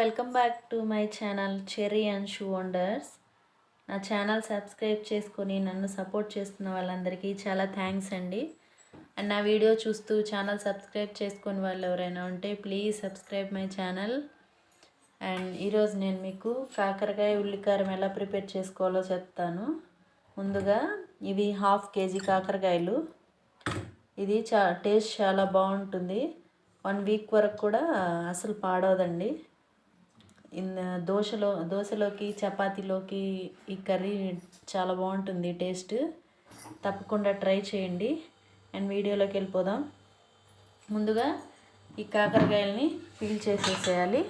Welcome back to my channel cherry and shoe wonders నా channel subscribe చేసుకొని నన్ను support చేస్తున్న వాళ్ళందరికీ చాలా థ్యాంక్స్ అండి. అండ్ నా వీడియో చూస్తూ ఛానల్ సబ్స్క్రైబ్ చేసుకుని వాళ్ళు ఎవరైనా ఉంటే please subscribe my channel and ఈరోజు నేను మీకు కాకరకాయ ఉల్లికారం ఎలా ప్రిపేర్ చేసుకోవాలో చెప్తాను. ముందుగా ఇవి హాఫ్ కేజీ కాకరకాయలు. ఇది చా టేస్ట్ చాలా బాగుంటుంది. వన్ వీక్ వరకు కూడా అసలు పాడవదండి. దోశలో దోశలోకి చపాతీలోకి ఈ కర్రీ చాలా బాగుంటుంది టేస్ట్. తప్పకుండా ట్రై చేయండి. అండ్ వీడియోలోకి వెళ్ళిపోదాం. ముందుగా ఈ కాకరకాయలని పీల్ చేసేసేయాలి.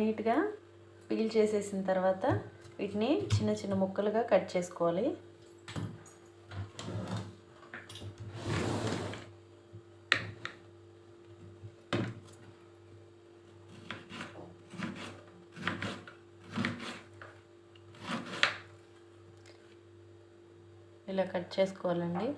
నీట్గా పీల్ చేసేసిన తర్వాత వీటిని చిన్న చిన్న ముక్కలుగా కట్ చేసుకోవాలి. ఇలా కట్ చేసుకోవాలండి.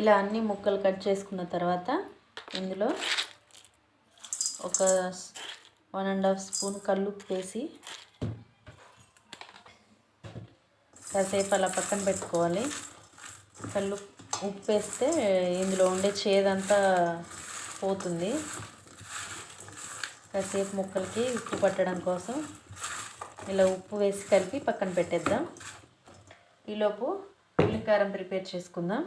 ఇలా అన్ని ముక్కలు కట్ చేసుకున్న తర్వాత ఇందులో ఒక వన్ అండ్ హాఫ్ స్పూన్ కల్లుప్పు వేసి కాసేపు అలా పక్కన పెట్టుకోవాలి. కళ్ళు ఉప్పు వేస్తే ఇందులో ఉండే చేదంతా పోతుంది. కాసేపు ముక్కలకి ఉప్పు పట్టడం కోసం ఇలా ఉప్పు వేసి కలిపి పక్కన పెట్టేద్దాం. ఈలోపు ఉల్లికారం ప్రిపేర్ చేసుకుందాం.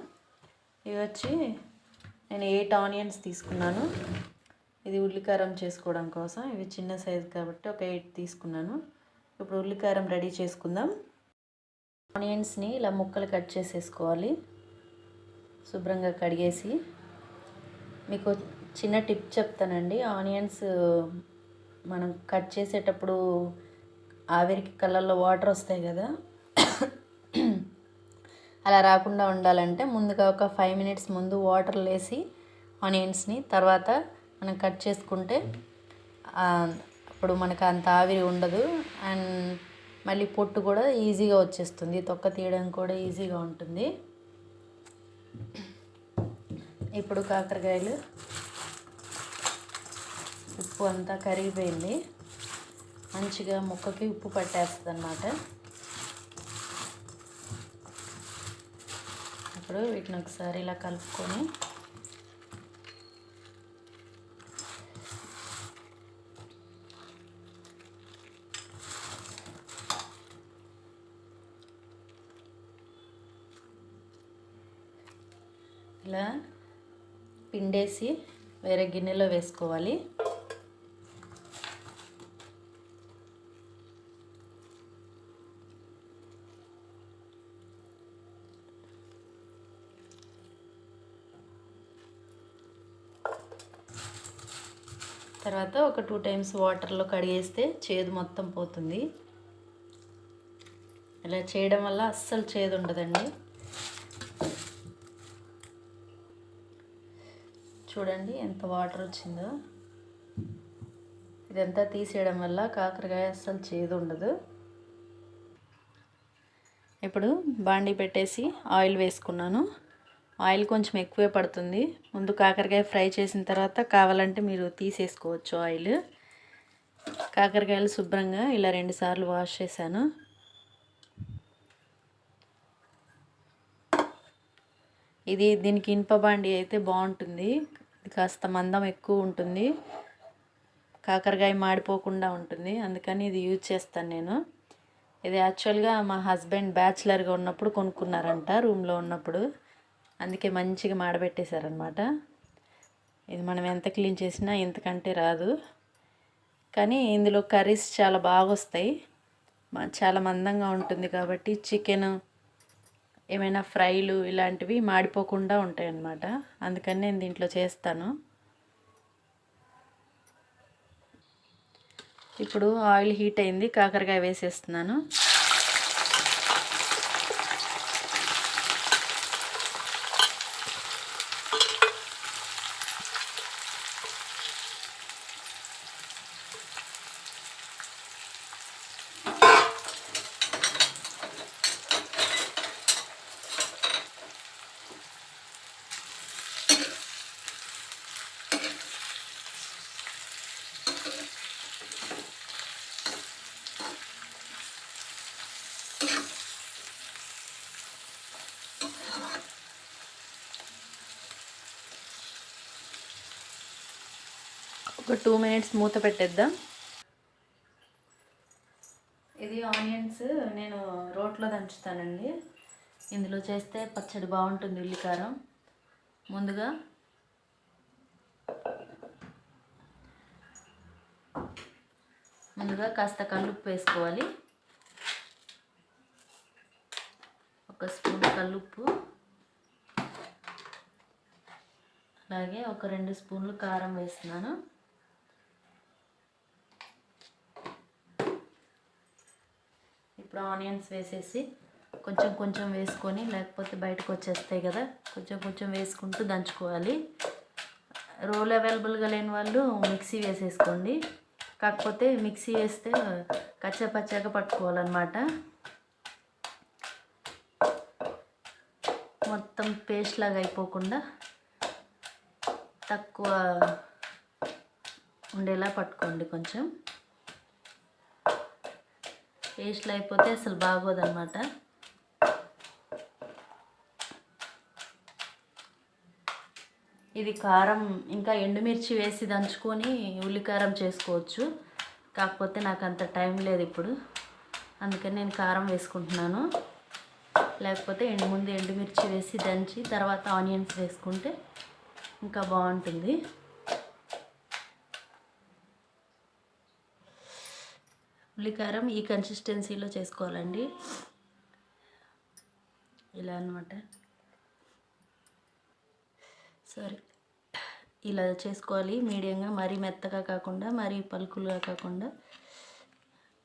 ఇవి వచ్చి నేను ఎయిట్ ఆనియన్స్ తీసుకున్నాను. ఇది ఉల్లికారం చేసుకోవడం కోసం. ఇవి చిన్న సైజు కాబట్టి ఒక ఎయిట్ తీసుకున్నాను. ఇప్పుడు ఉల్లికారం రెడీ చేసుకుందాం. ఆనియన్స్ని ఇలా ముక్కలు కట్ చేసేసుకోవాలి. శుభ్రంగా కడిగేసి. మీకు చిన్న టిప్ చెప్తానండి. ఆనియన్స్ మనం కట్ చేసేటప్పుడు ఆవిరికి కలర్లో వాటర్ వస్తాయి కదా అలా రాకుండా ఉండాలంటే ముందుగా ఒక ఫైవ్ మినిట్స్ ముందు వాటర్ వేసి ఆనియన్స్ని తర్వాత మనం కట్ చేసుకుంటే అప్పుడు మనకు అంత ఆవిరి ఉండదు. అండ్ మళ్ళీ పొట్టు కూడా ఈజీగా వచ్చేస్తుంది. తొక్క తీయడం కూడా ఈజీగా ఉంటుంది. ఇప్పుడు కాకరకాయలు ఉప్పు అంతా కరిగిపోయింది. మంచిగా ముక్కకి ఉప్పు పట్టేస్తుంది అన్నమాట ఇప్పుడు వీటిని ఒకసారి ఇలా కలుపుకొని ఇలా పిండేసి వేరే గిన్నెలో వేసుకోవాలి. తర్వాత ఒక టూ టైమ్స్ వాటర్లో కడిగేస్తే చేదు మొత్తం పోతుంది. ఇలా చేయడం వల్ల అస్సలు చేదు ఉండదండి. చూడండి ఎంత వాటర్ వచ్చిందో. ఇదంతా తీసేయడం వల్ల కాకరకాయ అస్సలు చేదు ఉండదు. ఇప్పుడు బాండీ పెట్టేసి ఆయిల్ వేసుకున్నాను. ఆయిల్ కొంచెం ఎక్కువే పడుతుంది. ముందు కాకరకాయ ఫ్రై చేసిన తర్వాత కావాలంటే మీరు తీసేసుకోవచ్చు ఆయిల్. కాకరకాయలు శుభ్రంగా ఇలా రెండుసార్లు వాష్ చేశాను. ఇది దీనికి ఇనుప బాండి అయితే బాగుంటుంది. కాస్త మందం ఎక్కువ ఉంటుంది. కాకరకాయ మాడిపోకుండా ఉంటుంది. అందుకని ఇది యూజ్ చేస్తాను నేను. ఇది యాక్చువల్గా మా హస్బెండ్ బ్యాచిలర్గా ఉన్నప్పుడు కొనుక్కున్నారంట రూమ్లో ఉన్నప్పుడు. అందుకే మంచిగా మాడబెట్టేశారనమాట ఇది మనం ఎంత క్లీన్ చేసినా ఇంతకంటే రాదు. కానీ ఇందులో కర్రీస్ చాలా బాగా వస్తాయి చాలా మందంగా ఉంటుంది కాబట్టి చికెన్ ఏమైనా ఫ్రైలు ఇలాంటివి మాడిపోకుండా ఉంటాయన్నమాట. అందుకని నేను దీంట్లో చేస్తాను. ఇప్పుడు ఆయిల్ హీట్ అయింది కాకరకాయ వేసేస్తున్నాను. ఒక టూ మినిట్స్ మూత పెట్టేద్దాం. ఇది ఆనియన్స్ నేను రోట్లో దంచుతానండి. ఇందులో చేస్తే పచ్చడి బాగుంటుంది ఉల్లికారం. ముందుగా ముందుగా కాస్త కల్లుప్పు వేసుకోవాలి. ఒక స్పూన్ కల్లుప్పు. అలాగే ఒక రెండు స్పూన్లు కారం వేస్తున్నాను. ఇప్పుడు ఆనియన్స్ వేసేసి కొంచెం కొంచెం వేసుకొని లేకపోతే బయటకు వచ్చేస్తాయి కదా కొంచెం కొంచెం వేసుకుంటూ దంచుకోవాలి. రోల్ అవైలబుల్గా లేని వాళ్ళు మిక్సీ వేసేసుకోండి. కాకపోతే మిక్సీ వేస్తే కచ్చా పచ్చాగా పట్టుకోవాలన్నమాట. మొత్తం పేస్ట్ లాగా అయిపోకుండా తక్కువ ఉండేలా పట్టుకోండి కొంచెం. పేస్ట్లు అయిపోతే అసలు బాగోదన్నమాట. ఇది కారం ఇంకా ఎండుమిర్చి వేసి దంచుకొని ఉల్లికారం చేసుకోవచ్చు. కాకపోతే నాకు అంత టైం లేదు ఇప్పుడు. అందుకని నేను కారం వేసుకుంటున్నాను. లేకపోతే ఎండు ముందు ఎండుమిర్చి వేసి దంచి తర్వాత ఆనియన్స్ వేసుకుంటే ఇంకా బాగుంటుంది. ఉల్లికారం ఈ కన్సిస్టెన్సీలో చేసుకోవాలండి. ఇలా అనమాట సారీ ఇలా చేసుకోవాలి. మీడియంగా మరీ మెత్తగా కాకుండా మరీ పలుకులుగా కాకుండా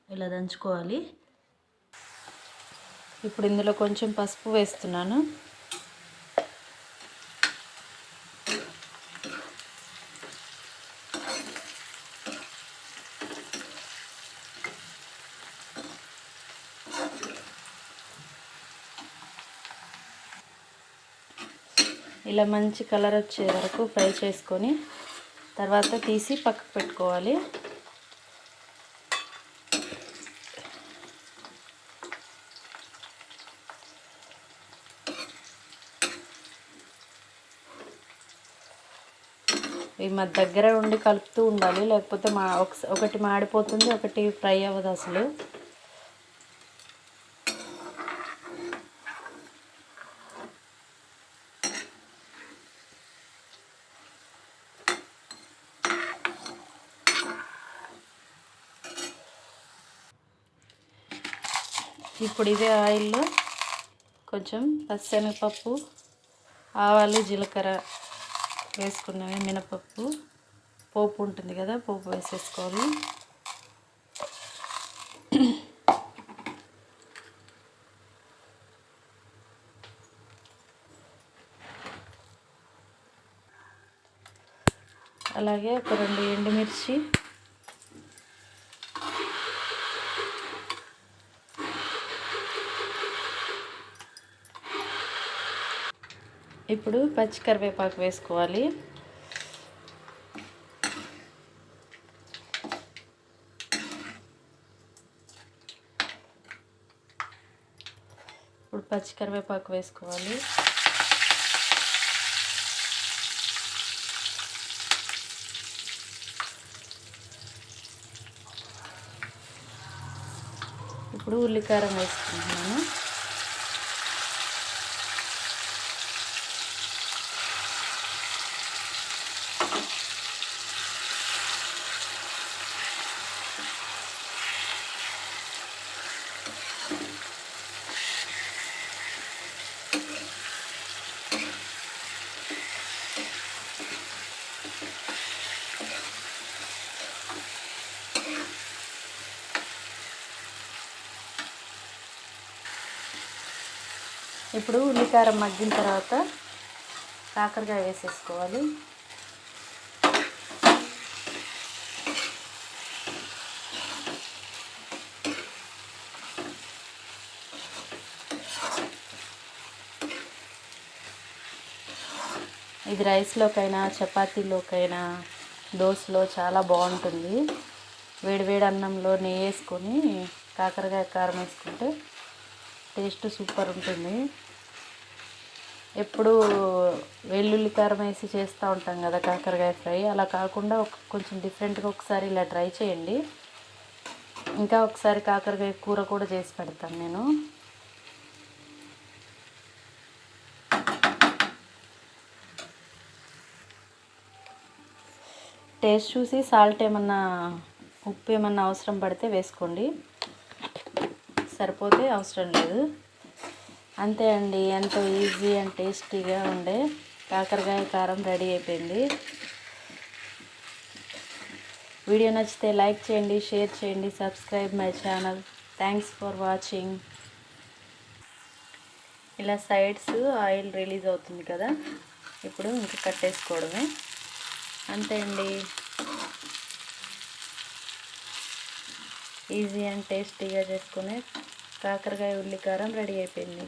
ఇలా దంచుకోవాలి. ఇప్పుడు ఇందులో కొంచెం పసుపు వేస్తున్నాను. ఇలా మంచి కలర్ వచ్చే వరకు ఫ్రై చేసుకొని తర్వాత తీసి పక్కకు పెట్టుకోవాలి. ఇవి మా దగ్గర ఉండి కలుపుతూ ఉండాలి లేకపోతే మా ఒకటి మాడిపోతుంది ఒకటి ఫ్రై అవ్వదు అసలు. ఇప్పుడు ఇదే ఆయిల్లో కొంచెం పచ్చనగపప్పు ఆవాలు జీలకర్ర వేసుకున్నవి మినపప్పు. పోపు ఉంటుంది కదా పోపు వేసేసుకోవాలి. అలాగే ఒక రెండు ఎండుమిర్చి ఇప్పుడు పచ్చి కరివేపాకు వేసుకోవాలి. ఇప్పుడు పచ్చి కరివేపాకు వేసుకోవాలి. ఇప్పుడు ఉల్లికారం వేసుకుంటున్నాను. ఇప్పుడు ఉల్లికారం మగ్గిన తర్వాత కాకరకాయ వేసేసుకోవాలి. ఇది రైస్లోకైనా చపాతీలోకైనా దోశలో చాలా బాగుంటుంది. వేడివేడి అన్నంలో నెయ్యి వేసుకొని కాకరకాయ కారం వేసుకుంటే టేస్ట్ సూపర్ ఉంటుంది. ఎప్పుడు వెల్లుల్లి కారం వేసి చేస్తూ ఉంటాం కదా కాకరకాయ ఫ్రై. అలా కాకుండా ఒక కొంచెం డిఫరెంట్గా ఒకసారి ఇలా ట్రై చేయండి. ఇంకా ఒకసారి కాకరకాయ కూర కూడా చేసి పెడతాను నేను. టేస్ట్ చూసి సాల్ట్ ఏమన్నా ఉప్పు ఏమన్నా అవసరం పడితే వేసుకోండి. సరిపోతే అవసరం లేదు. అంతే అండి ఎంతో ఈజీ అండ్ టేస్టీగా ఉండే కాకరకాయ కారం రెడీ అయిపోయింది. వీడియో నచ్చితే లైక్ చేయండి షేర్ చేయండి subscribe my channel. Thanks for watching ఇలా సైడ్స్ ఆయిల్ రిలీజ్ అవుతుంది కదా ఇప్పుడు ఇంకా కట్టేసుకోవడమే అంతే అండి. ఈజీ అండ్ టేస్టీగా చేసుకునే కాకరకాయ ఉల్లికారం రెడీ అయిపోయింది.